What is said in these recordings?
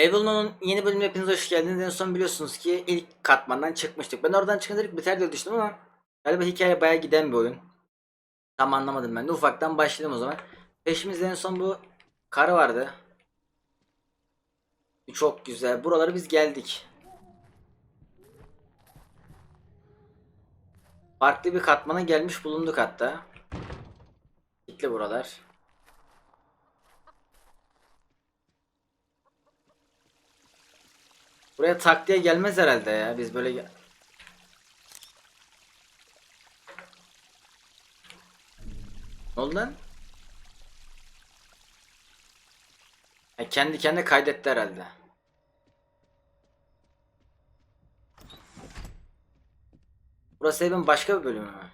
Evil'ın yeni bölümüne hepiniz hoş geldiniz. En son biliyorsunuz ki ilk katmandan çıkmıştık. Ben oradan çıkınca direkt biter diye düşündüm ama galiba hikaye bayağı giden bir oyun. Tam anlamadım ben de. Ufaktan başlayalım o zaman. Peşimizde en son bu karı vardı. Çok güzel. Buralara biz geldik. Farklı bir katmana gelmiş bulunduk hatta. Kitli buralar. Buraya tak diye gelmez herhalde ya. Biz böyle Ne oldu lan? Ha, kendi kendine kaydetti herhalde. Burası evin başka bir bölümü mü?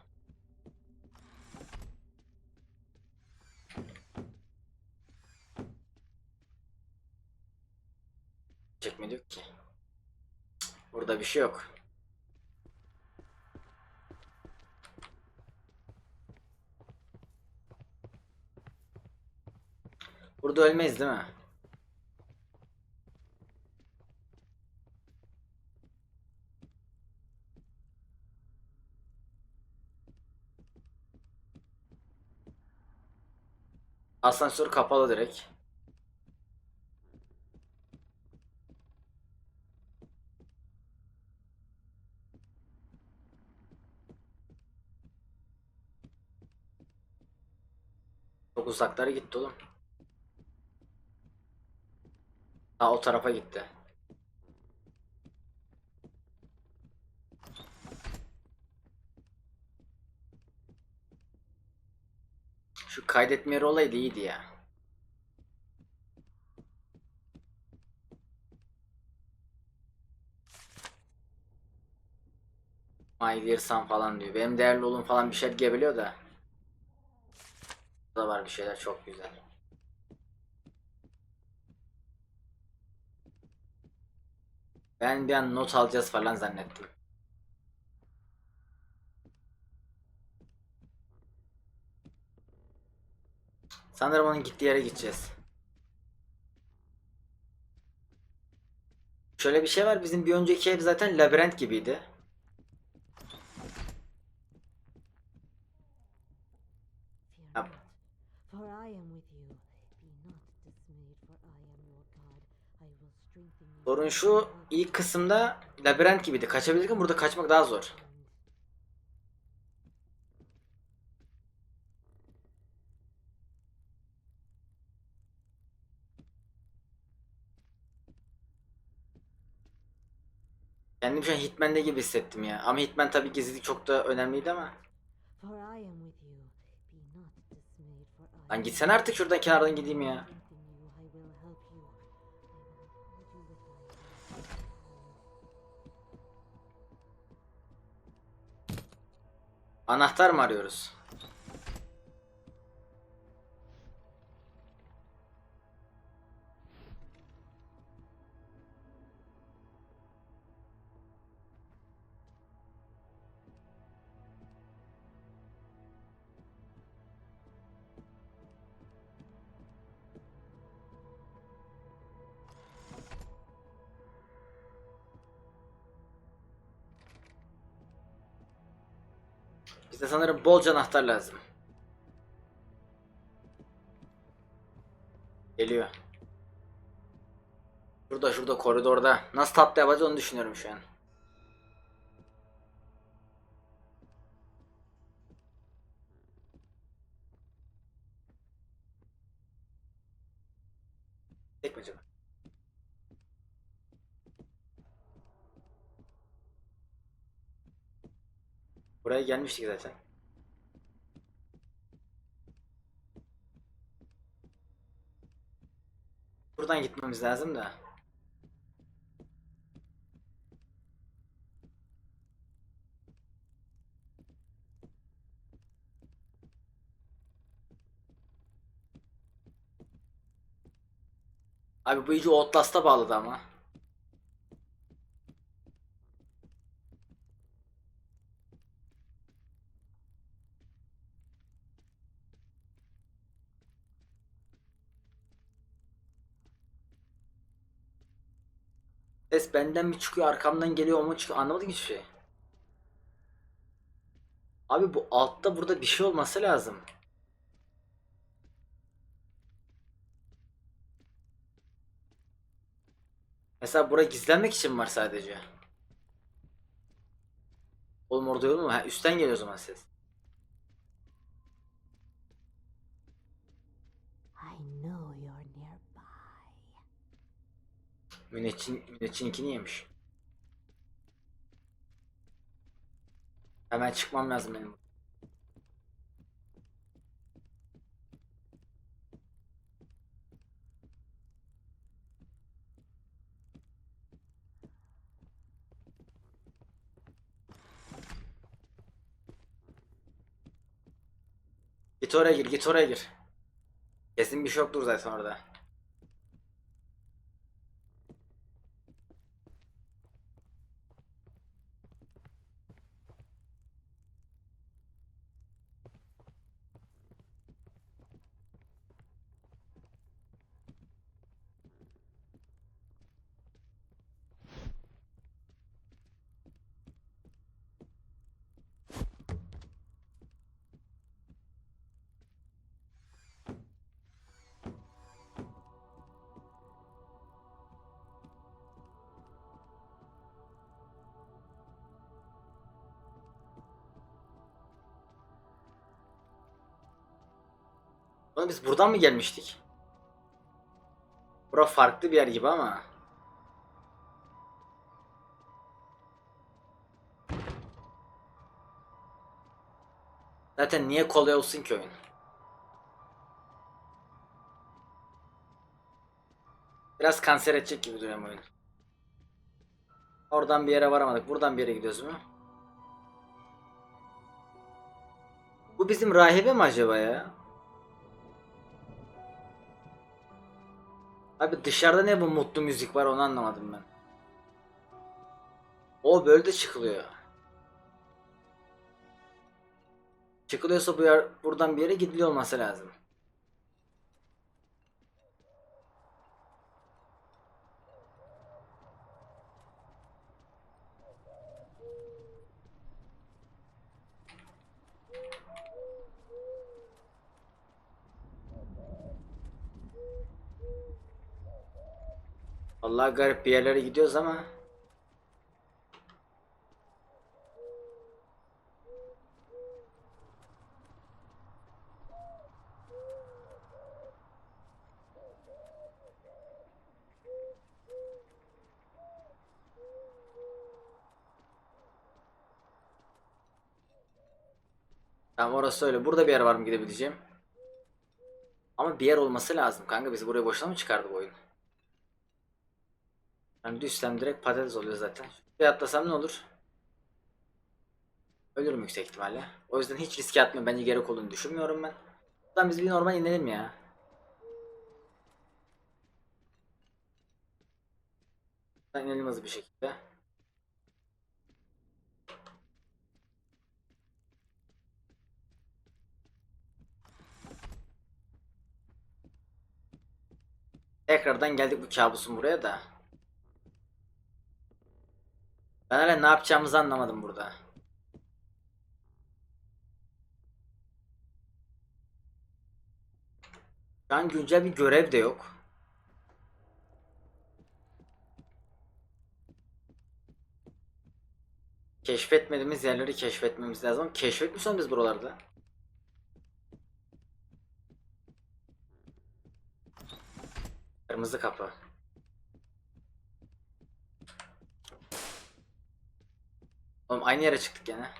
Çekmedik ki. Burada bir şey yok. Burada ölmeyiz değil mi? Asansör kapalı direkt. Çok uzaklara gitti oğlum. Ha o tarafa gitti. Şu kaydetme yeri olaydı iyiydi ya. My dear son falan diyor. Benim değerli oğlum falan bir şey gebeliyor da. Burada var bir şeyler çok güzel. Ben bir an not alacağız falan zannettim. Sanırım onun gittiği yere gideceğiz. Şöyle bir şey var. Bizim bir önceki ev zaten labirent gibiydi. Fear Yep. not, for I am with you. Be not dismayed, for I am your God. I will strengthen you. Sorun şu ilk kısımda labirent gibiydi. Kaçabilirken burada kaçmak daha zor. Kendimi şu an Hitman'de gibi hissettim ya. Ama Hitman tabii gizlilik çok da önemliydi ama. Lan am gitsene artık şuradan kenardan gideyim ya. Anahtar mı arıyoruz? Bize sanırım bolca anahtar lazım. Geliyor. Şurada şurada koridorda. Nasıl tatlı yapacağız onu düşünüyorum şu an. Tek mi acaba? Buraya gelmiştik zaten. Buradan gitmemiz lazım da. Abi bu iyice Outlast'a bağladı ama. Benden mi çıkıyor arkamdan geliyor mu çıkıyor anlamadım hiçbir şey. Abi bu altta burada bir şey olması lazım. Mesela bura gizlenmek için var sadece. Oğlum orada yol mu? Ha, üstten geliyor o zaman ses. I know you're nearby. Müneccin, müneccininkini yemiş. Hemen çıkmam lazım benim. Git oraya gir, git oraya gir. Kesin bir şey yoktur zaten orada. Oğlum biz buradan mı gelmiştik? Bura farklı bir yer gibi ama. Zaten niye kolay olsun ki oyun? Biraz kanser edecek gibi duruyor oyun. Oradan bir yere varamadık. Buradan bir yere gidiyoruz mu? Bu bizim rahibe mi acaba ya? Abi dışarıda ne bu mutlu müzik var onu anlamadım ben. O böyle de çıkılıyor. Çıkılıyorsa bu yer buradan bir yere gidiliyor olması lazım. Vallahi garip bir yerlere gidiyoruz ama Tamam orası öyle. Burada bir yer var mı gidebileceğim? Ama bir yer olması lazım kanka. Bizi buraya boşuna mı çıkardı bu oyun? Ben düşsem direkt patates oluyor zaten. Şuraya atlasam ne olur? Ölürüm yüksek ihtimalle. O yüzden hiç riske atmıyorum. Bence gerek olduğunu düşünmüyorum ben. Buradan biz bir normal inelim ya. Buradan inelim hızlı bir şekilde. Tekrardan geldik bu kabusun buraya da. Ben hala ne yapacağımızı anlamadım burada. Şu an güncel bir görev de yok. Keşfetmediğimiz yerleri keşfetmemiz lazım. Keşfetmiş biz buralarda? Kırmızı kapı. Oğlum aynı yere çıktık gene.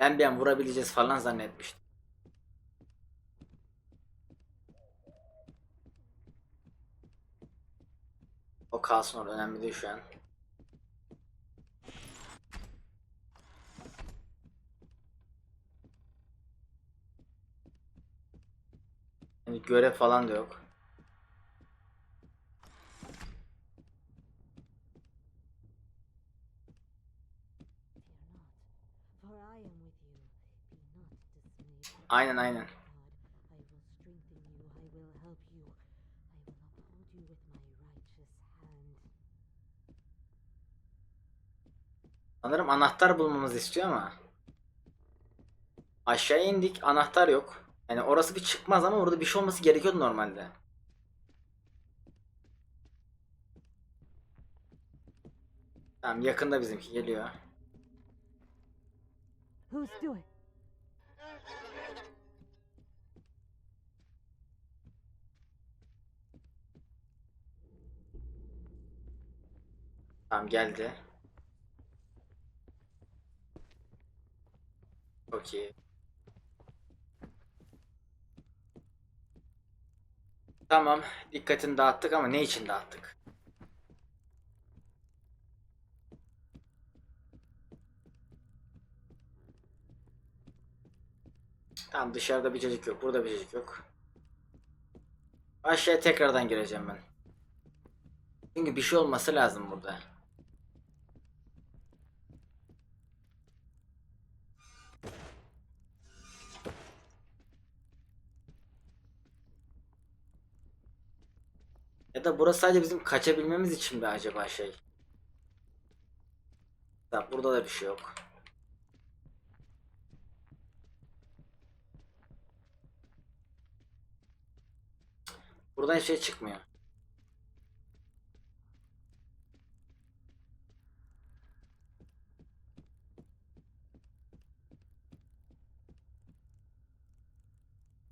Ben bir an vurabileceğiz falan zannetmiştim. O kalsın orada önemli değil şu an. Yani görev falan da yok. Aynen aynen. Sanırım anahtar bulmamızı istiyor ama. Aşağı indik anahtar yok. Yani orası bir çıkmaz ama orada bir şey olması gerekiyordu normalde. Tamam yakında bizimki geliyor. Who's doing? Tamam geldi. Çok iyi. Tamam. Dikkatini dağıttık ama ne için dağıttık? Tamam dışarıda bir çocuk yok. Burada bir çocuk yok. Aşağıya tekrardan gireceğim ben. Çünkü bir şey olması lazım burada. Ya da burası sadece bizim kaçabilmemiz için mi acaba şey? Ya burada da bir şey yok. Buradan şey çıkmıyor.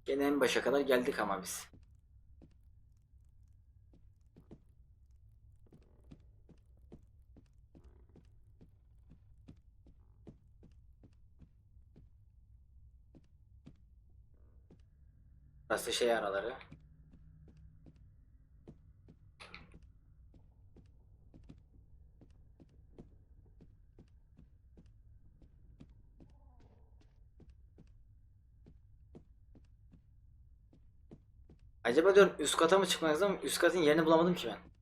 Gene en başa kadar geldik ama biz. Burası şey araları. Acaba diyorum üst kata mı çıkmak lazım üst katın yerini bulamadım ki ben.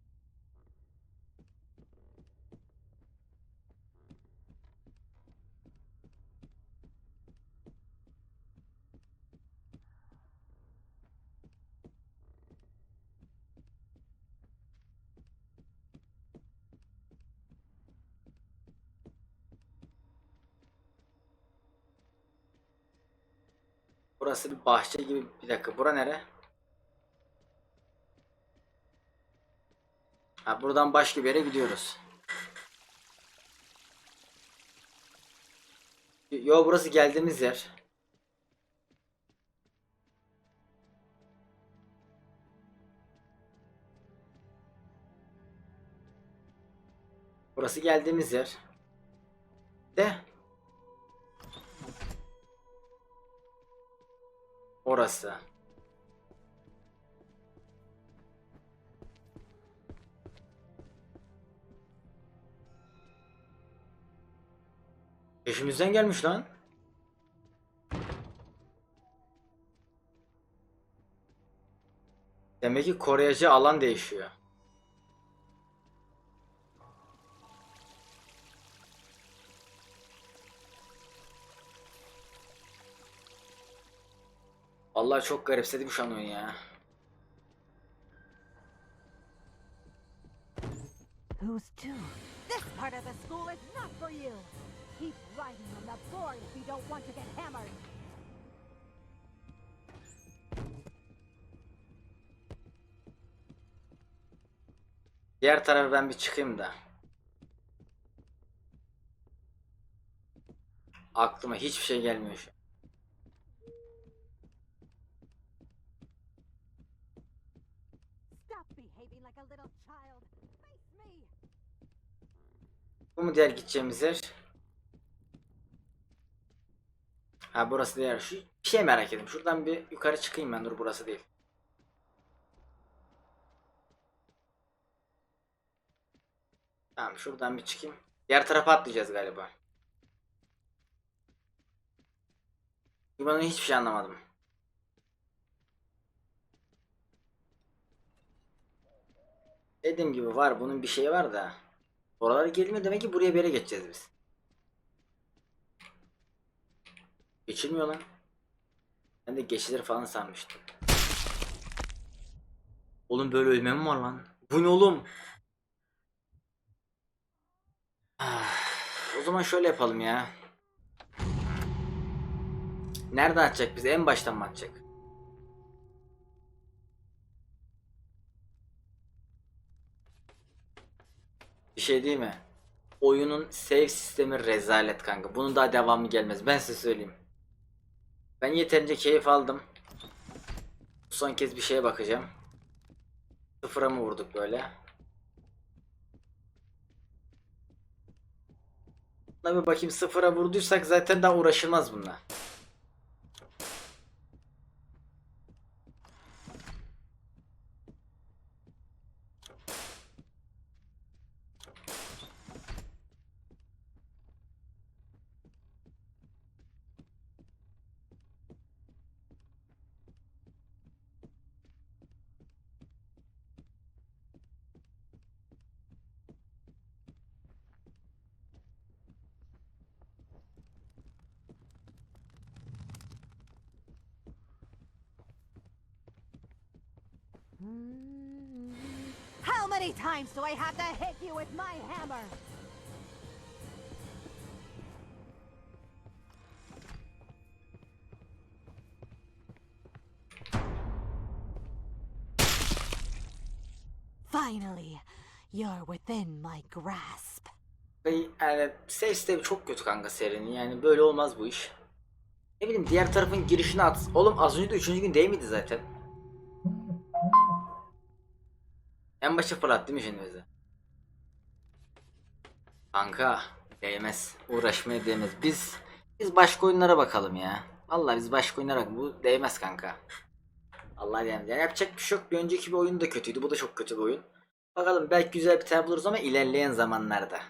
Burası bir bahçe gibi. Bir dakika bura nere? Ha buradan başka bir yere gidiyoruz. Yo burası geldiğimiz yer. Burası geldiğimiz yer. De. Orası. Peşimizden gelmiş lan. Demek ki koruyucu alan değişiyor. Vallahi çok garipsedim şu an oyunu ya. Who's to? This part of the school is not for you. Keep riding on the board if you don't want to get hammered. Diğer tarafa ben bir çıkayım da. Aklıma hiçbir şey gelmiyor şu an. Bu mu diğer gideceğimiz yer? Ha burası diğer. Şu şey merak ettim. Şuradan bir yukarı çıkayım ben. Dur burası değil. Tamam şuradan bir çıkayım. Diğer tarafa atlayacağız galiba. Ben hiçbir şey anlamadım. Dediğim gibi var bunun bir şeyi var da. Oralara gelmiyor demek ki buraya bir yere geçeceğiz biz. Geçilmiyor lan. Ben de geçilir falan sanmıştım. Oğlum böyle ölme mi var lan? Bu ne oğlum? Ah, o zaman şöyle yapalım ya. Nereden atacak bizi? En baştan mı atacak? Bir şey değil mi? Oyunun save sistemi rezalet kanka. Bunun daha devamı gelmez. Ben size söyleyeyim. Ben yeterince keyif aldım. Son kez bir şeye bakacağım. Sıfıra mı vurduk böyle? Buna bir bakayım sıfıra vurduysak zaten daha uğraşılmaz bununla. How many times do I have to hit you with my hammer? Finally, you're within my grasp. Yani save sistemi çok kötü kanka serinin yani böyle olmaz bu iş. Ne bileyim diğer tarafın girişine at. Oğlum az önce de üçüncü gün değil miydi zaten? En başta fırlat değil mi şimdi bize? Kanka değmez. Uğraşmaya değmez. Biz biz başka oyunlara bakalım ya. Vallahi biz başka oyunlara bak. Bu değmez kanka. Allah değmez. Yani yapacak bir şey yok. Bir önceki bir oyun da kötüydü. Bu da çok kötü bir oyun. Bakalım belki güzel bir tane buluruz ama ilerleyen zamanlarda.